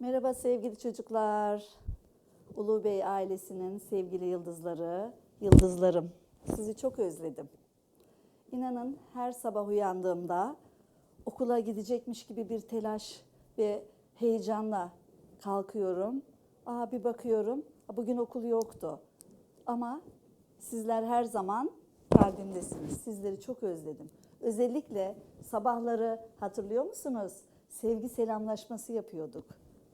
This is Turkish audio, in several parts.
Merhaba sevgili çocuklar. Ulu Bey ailesinin sevgili yıldızları, yıldızlarım. Sizi çok özledim. İnanın her sabah uyandığımda okula gidecekmiş gibi bir telaş ve heyecanla kalkıyorum. Aa bir bakıyorum, "Aa, bugün okul yoktu. Ama sizler her zaman kalbimdesiniz. Sizleri çok özledim. Özellikle sabahları hatırlıyor musunuz? Sevgi selamlaşması yapıyorduk.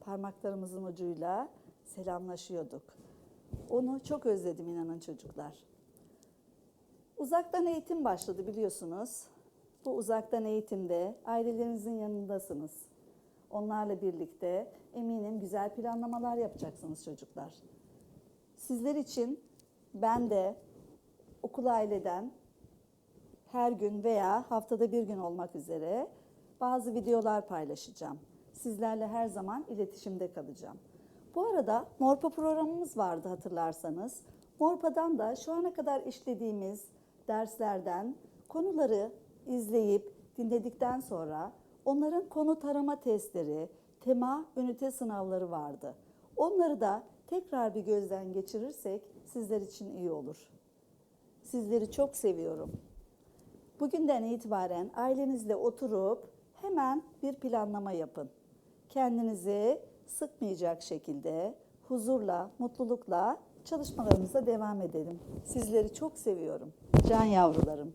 Parmaklarımızın ucuyla selamlaşıyorduk. Onu çok özledim inanın çocuklar. Uzaktan eğitim başladı biliyorsunuz. Bu uzaktan eğitimde ailelerinizin yanındasınız. Onlarla birlikte eminim güzel planlamalar yapacaksınız çocuklar. Sizler için ben de okul aileden her gün veya haftada bir gün olmak üzere bazı videolar paylaşacağım. Sizlerle her zaman iletişimde kalacağım. Bu arada Morpa programımız vardı hatırlarsanız. Morpa'dan da şu ana kadar işlediğimiz derslerden konuları izleyip dinledikten sonra onların konu tarama testleri, tema ünite sınavları vardı. Onları da tekrar bir gözden geçirirsek sizler için iyi olur. Sizleri çok seviyorum. Bugünden itibaren ailenizle oturup hemen bir planlama yapın. Kendinizi sıkmayacak şekilde huzurla, mutlulukla çalışmalarımıza devam edelim. Sizleri çok seviyorum. Can yavrularım.